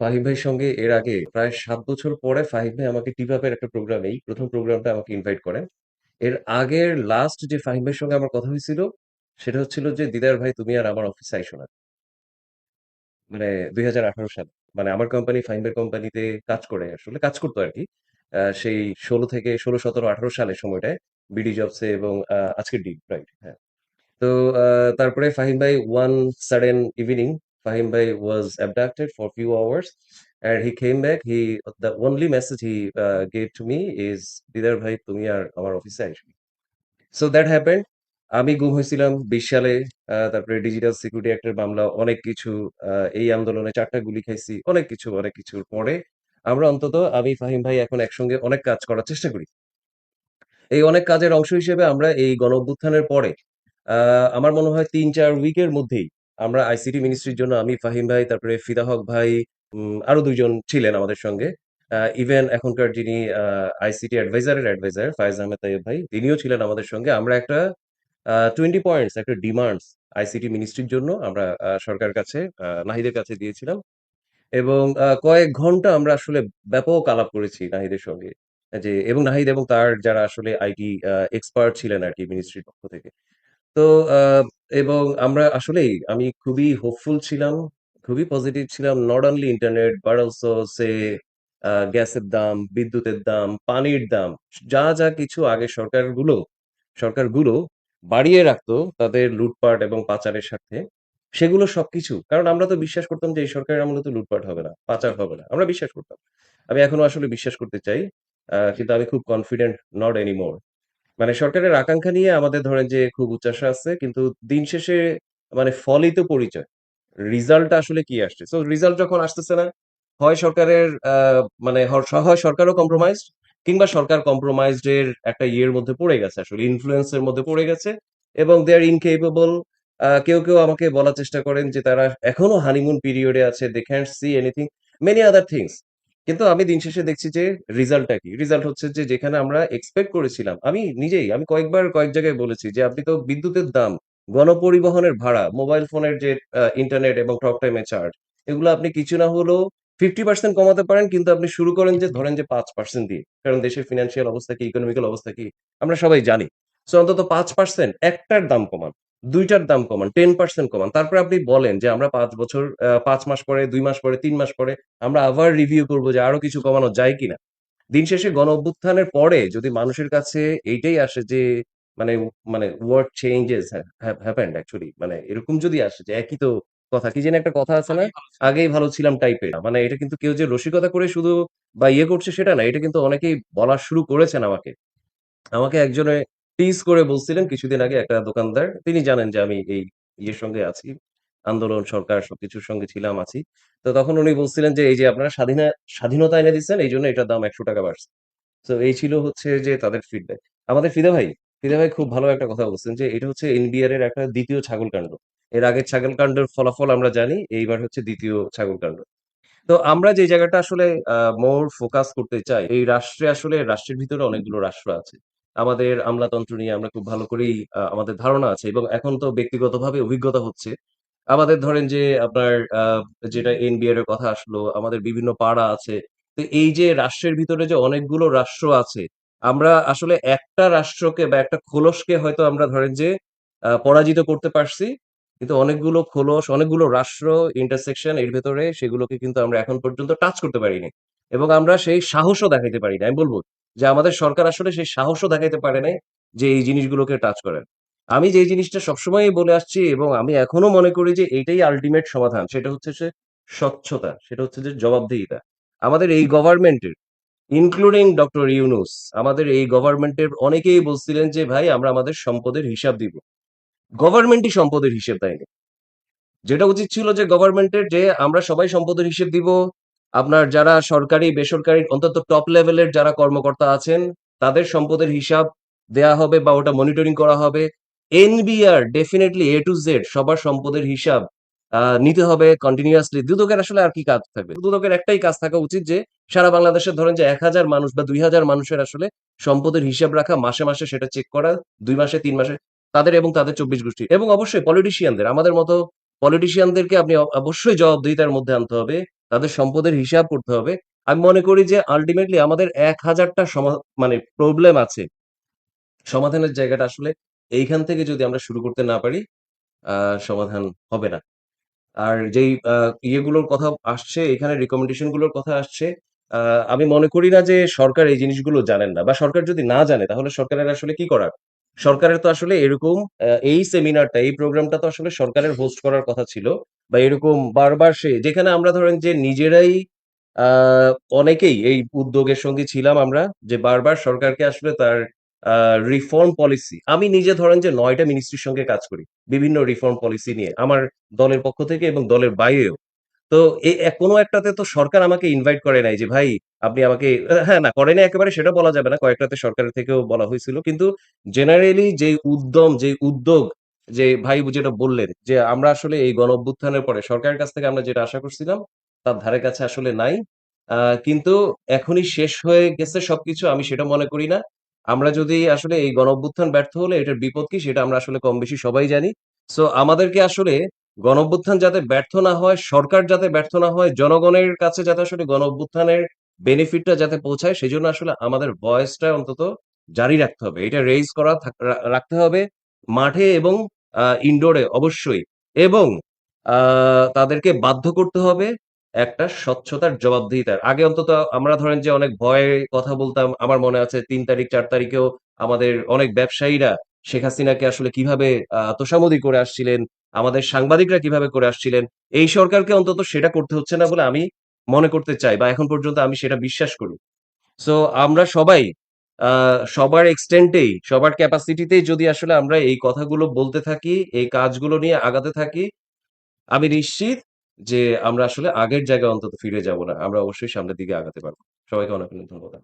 ফাহিম ভাইয়ের সঙ্গে এর আগে প্রায় সাত বছর পরে ফাহিম ভাই আমাকে টিপআপের একটা প্রোগ্রামেই ১ম প্রোগ্রামটা আমাকে ইনভাইট করেন। এর আগের লাস্ট যে ফাহিম ভাইয়ের সঙ্গে আমার কথা হয়েছিল, সেটা হচ্ছিল যে, "দিদার ভাই তুমি আর আমার অফিসে আইসো না।" মানে ২০১৮ সালে। মানে আমার কোম্পানি ফাহিম ভাইয়ের কোম্পানিতে কাজ করে আসলে, কাজ করতো আরকি। আ সেই ১৬ থেকে ১৬, ১৭, ১৮ সালের সময়টায় বিডি জবসে এবং আজকের ডিল রাইট হ্যাঁ। তো তারপরে ফাহিম ভাই one sudden evening, Fahim bhai was abducted for a few hours and he came back. He the only message he uh, gave to me is, "Didar ভাই তুমি আর আমার অফিসে আইসো।" So that happened. আমি গুম হয়েছিলাম ২০ সালে। আ তারপরে ডিজিটাল সিকিউরিটি অ্যাক্টের মামলা, অনেক কিছু। এই আন্দোলনে ৪ টা গুলি খাইছি। অনেক কিছু, অনেক কিছুর পরে আমরা অন্তত আমি ফাহিম ভাই এখন একসঙ্গে অনেক কাজ করার চেষ্টা করি। এই অনেক কাজের অংশ হিসেবে আমরা এই গণঅভ্যুত্থানের পরে আমার মনে হয় ৩-৪ উইকের মধ্যেই আমরা আইসিটি মিনিস্ট্রির জন্য আমি, ফাহিম ভাই, তারপরে ফিদা হক ভাই, আরও ২ জন ছিলেন আমাদের সঙ্গে। ইভেন এখনকার যিনি আইসিটি অ্যাডভাইজার এর অ্যাডভাইজার ফায়েজ আহমেদ তাইয়্যেব ভাই, তিনিও ছিলেন আমাদের সঙ্গে। আমরা একটা 20 পয়েন্টস একটা ডিমান্ডস আইসিটি মিনিস্ট্রির জন্য আমরা আ সরকারের কাছে নাহিদের কাছে দিয়েছিলাম। এবং কয়েক ঘণ্টা আমরা আসলে ব্যাপক আলাপ করেছি নাহিদের সঙ্গে। যে এবং নাহিদ এবং তার যারা আসলে আইটি এক্সপার্ট ছিলেন আরকি মিনিস্ট্রির পক্ষ থেকে। তো এবং আমরা আসলেই আমি খুবই হোপফুল ছিলাম, খুবই পজিটিভ ছিলাম। Not only internet but also সে গ্যাসের দাম, বিদ্যুতের দাম, পানির দাম, যা, যা কিছু আগে সরকারগুলো সরকারগুলো বাড়িয়ে রাখতো তাদের লুটপাট এবং পাচারের সাথে সেগুলো সবকিছু কারণ আমরা তো বিশ্বাস করতাম যে এই সরকারের আমলে তো লুটপাট হবে না, পাচার হবে না। আমরা বিশ্বাস করতাম। আমি এখনও আসলে বিশ্বাস করতে চাই। কিন্তু আমি খুব কনফিডেন্ট নট এনিমোর। মানে সরকারের আকাঙ্ক্ষা নিয়ে আমাদের ধরেন যে খুব উচ্চাশা আছে। কিন্তু দিন শেষে মানে ফলই তো পরিচয়। রিজাল্টটা আসলে কি আসছে? সো রিজাল্ট যখন আসতেছে না, হয় সরকারের মানে হয় সরকারও কম্প্রোমাইজড কিংবা সরকার কম্প্রোমাইজড এর একটা ইয়ের মধ্যে পড়ে গেছে আসলে ইনফ্লুয়েন্স এর মধ্যে পড়ে গেছে এবং দে আর ইনকেপেবল কেউ, কেউ আমাকে বলার চেষ্টা করেন যে তারা এখনও হানিমুন পিরিয়ডে আছে। They can't see anything, many other things. কিন্তু আমি দিন শেষে দেখছি যে রিজাল্টটা কি? রিজাল্ট হচ্ছে যে যেখানে আমরা এক্সপেক্ট করেছিলাম, আমি নিজেই আমি কয়েকবার কয়েক জায়গায় বলেছি যে আপনি তো বিদ্যুতের দাম, গণপরিবহনের ভাড়া, মোবাইল ফোনের যে ইন্টারনেট এবং টক টাইম এর চার্জ, এগুলো আপনি কিছু না হলেও 50% কমাতে পারেন কিন্তু আপনি শুরু করেন যে ধরেন যে পাঁচ পার্সেন্ট দিয়ে। কারণ দেশের ফিনান্সিয়াল অবস্থা কি, ইকোনমিক্যাল অবস্থা কি আমরা সবাই জানি। সো অন্তত পাঁচ পার্সেন্ট একটার দাম কমান, ২ টার দাম কমান, 10% কমান। তারপরে আপনি বলেন যে আমরা পাঁচ বছর ৫ মাস পরে, দুই মাস পরে, তিন মাস পরে আমরা আবার রিভিউ করব যে আরও কিছু কমানো যায় কিনা। দিন শেষে গণ অভ্যুত্থানের পরে যদি মানুষের কাছে এইটাই আসে যে মানে মানে হোয়াট চেঞ্জেস হ্যাপেন্ড অ্যাকচুয়ালি মানে এরকম যদি আসে যে একই তো কথা। কি জানি একটা কথা আছে না? আগেই ভালো ছিলাম টাইপের। মানে এটা কিন্তু কেউ যে রসিকতা করে শুধু বা ইয়ে করছে সেটা না। এটা কিন্তু অনেকেই বলা শুরু করেছেন আমাকে। আমাকে একজনে টিজ করে বলছিলেন কিছুদিন আগে একটা দোকানদার। তিনি জানেন যে আমি এই ইয়ের সঙ্গে আছি। আন্দোলন, সরকার সবকিছুর সঙ্গে ছিলাম, আছি। তো তখন উনি বলছিলেন যে, "এই যে আপনারা স্বাধীনা স্বাধীনতা এনে দিচ্ছেন এই জন্য এটার দাম ৳১০০ বাড়ছে।" তো এই ছিল হচ্ছে যে তাদের ফিডব্যাক। আমাদের ফিদা ভাই, ফিদা ভাই খুব ভালো একটা কথা বলছেন যে এটা হচ্ছে এনবিআর এর একটা দ্বিতীয় ছাগল কাণ্ড এর আগের ছাগলকান্ডের ফলাফল আমরা জানি। এইবার হচ্ছে দ্বিতীয় ছাগল কাণ্ড তো আমরা যে জায়গাটা আসলে মোর ফোকাস করতে চাই, এই রাষ্ট্রে আসলে রাষ্ট্রের ভিতরে অনেকগুলো রাষ্ট্র আছে। আমাদের আমলাতন্ত্র নিয়ে আমরা খুব ভালো করেই আমাদের ধারণা আছে এবং এখন তো ব্যক্তিগতভাবে অভিজ্ঞতা হচ্ছে। আমাদের ধরেন যে আপনার যেটা এনবিআর এর কথা আসলো, আমাদের বিভিন্ন পাড়া আছে। তো এই যে রাষ্ট্রের ভিতরে যে অনেকগুলো রাষ্ট্র আছে, আমরা আসলে একটা রাষ্ট্রকে বা একটা খোলসকে হয়তো আমরা ধরেন যে পরাজিত করতে পারছি। কিন্তু অনেকগুলো খোলস, অনেকগুলো রাষ্ট্র ইন্টারসেকশন এর ভেতরে সেগুলোকে কিন্তু আমরা এখন পর্যন্ত টাচ করতে পারিনি। এবং আমরা সেই সাহসও দেখাইতে পারি নাই। আমি বলব যে আমাদের সরকার আসলে সেই সাহসও দেখাইতে পারে নাই যে এই জিনিসগুলোকে টাচ করার। আমি যেই জিনিসটা সবসময়ই বলে আসছি এবং আমি এখনও মনে করি যে এটাই আল্টিমেট সমাধান। সেটা হচ্ছে যে স্বচ্ছতা, সেটা হচ্ছে যে জবাবদিহিতা। আমাদের এই গভর্নমেন্টের ইনক্লুডিং ডক্টর ইউনুস, আমাদের এই গভর্নমেন্টের অনেকেই বলছিলেন যে, "ভাই আমরা আমাদের সম্পদের হিসাব দিব।" গভর্নমেন্টই সম্পদের হিসেব দেয়নি। যেটা উচিত ছিল যে গভর্নমেন্টের যে আমরা সবাই সম্পদের হিসেব দিব। আপনার যারা সরকারি, বেসরকারি অন্তত টপ লেভেলের যারা কর্মকর্তা আছেন, তাদের সম্পদের হিসাব দেয়া হবে বা ওটা মনিটরিং করা হবে। NBR definitely A to Z সবার সম্পদের হিসাব নিতে হবে কন্টিনিউয়াসলি। দুদকের আসলে আর কি কাজ থাকবে? দুদকের একটাই কাজ থাকা উচিত যে সারা বাংলাদেশের ধরেন যে ১,০০০ মানুষ বা ২,০০০ মানুষের আসলে সম্পদের হিসাব রাখা, মাসে, মাসে সেটা চেক করা, দুই মাসে তিন মাসে তাদের এবং তাদের ২৪ গোষ্ঠী এবং অবশ্যই পলিটিশিয়ানদের আমাদের মতো পলিটিশিয়ানদেরকে আপনি অবশ্যই জবাবদিহিতার মধ্যে আনতে হবে। তাদের সম্পদের হিসাব করতে হবে। আমি মনে করি যে আল্টিমেটলি আমাদের এক হাজারটা মানে প্রবলেম আছে। সমাধানের জায়গাটা আসলে এইখান থেকে যদি আমরা শুরু করতে না পারি, সমাধান হবে না। আর যেই ইয়েগুলোর কথা আসছে এখানে রিকমেন্ডেশনগুলোর কথা আসছে, আমি মনে করি না যে সরকার এই জিনিসগুলো জানেন না বা সরকার যদি না জানে তাহলে সরকারের আসলে কি করার? সরকারের তো আসলে এরকম এই সেমিনারটা, এই প্রোগ্রামটা তো আসলে সরকারের হোস্ট করার কথা ছিল বা এরকম বারবার সে যেখানে আমরা ধরেন যে নিজেরাই অনেকেই এই উদ্যোগের সঙ্গে ছিলাম আমরা যে বারবার সরকারকে আসলে তার রিফর্ম পলিসি আমি নিজে ধরেন যে নয়টা মিনিস্ট্রির সঙ্গে কাজ করি। বিভিন্ন রিফর্ম পলিসি নিয়ে। আমার দলের পক্ষ থেকে এবং দলের বাইরেও। তো কোনো একটাতে তো সরকার আমাকে ইনভাইট করে নাই যে, "ভাই আপনি আমাকে" হ্যাঁ, না করে নাই একেবারে সেটা বলা যাবে না। কয়েকটাতে সরকারের থেকেও বলা হয়েছিল। কিন্তু জেনারেলি যেই উদ্যম, যেই উদ্যোগ যে ভাই যেটা বললেন যে, আমরা আসলে এই গণ-অভ্যুত্থানের পরে সরকারের কাছ থেকে আমরা যেটা আশা করছিলাম, তার ধারে কাছে আসলে নাই। কিন্তু এখনই শেষ হয়ে গেছে সবকিছু আমি সেটা মনে করি না। আমরা যদি আসলে এই গণ-অভ্যুত্থান ব্যর্থ হলে এটার বিপদ কি সেটা আমরা আসলে কম-বেশি সবাই জানি। সো আমাদেরকে আসলে গণ-অভ্যুত্থান যাতে ব্যর্থ না হয়, সরকার যাতে ব্যর্থ না হয়, জনগণের কাছে যাতে আসলে গণ-অভ্যুত্থানের বেনিফিটটা যাতে পৌঁছায় সেজন্য আসলে আমাদের ভয়েসটা অন্তত জারি রাখতে হবে। এটা রেইজ করা রাখতে হবে মাঠে এবং ইনডোরে অবশ্যই। এবং তাদেরকে বাধ্য করতে হবে একটা স্বচ্ছতার জবাবদিহিতার। আগে অন্তত আমরা ধরেন যে অনেক ভয়ে কথা বলতাম। আমার মনে আছে তিন তারিখ চার তারিখেও আমাদের অনেক ব্যবসায়ীরা শেখ হাসিনাকে আসলে কীভাবে তোষামোদি করে আসছিলেন, আমাদের সাংবাদিকরা কীভাবে করে আসছিলেন। এই সরকারকে অন্তত সেটা করতে হচ্ছে না বলে আমি মনে করতে চাই বা এখন পর্যন্ত আমি সেটা বিশ্বাস করি। সো আমরা সবাই সবার এক্সটেন্টেই সবার ক্যাপাসিটিতেই যদি আসলে আমরা এই কথাগুলো বলতে থাকি, এই কাজগুলো নিয়ে আগাতে থাকি, আমি নিশ্চিত যে আমরা আসলে আগের জায়গায় অন্তত ফিরে যাব না। আমরা অবশ্যই সামনের দিকে আগাতে পারব সবাইকে অনেক, অনেক ধন্যবাদ।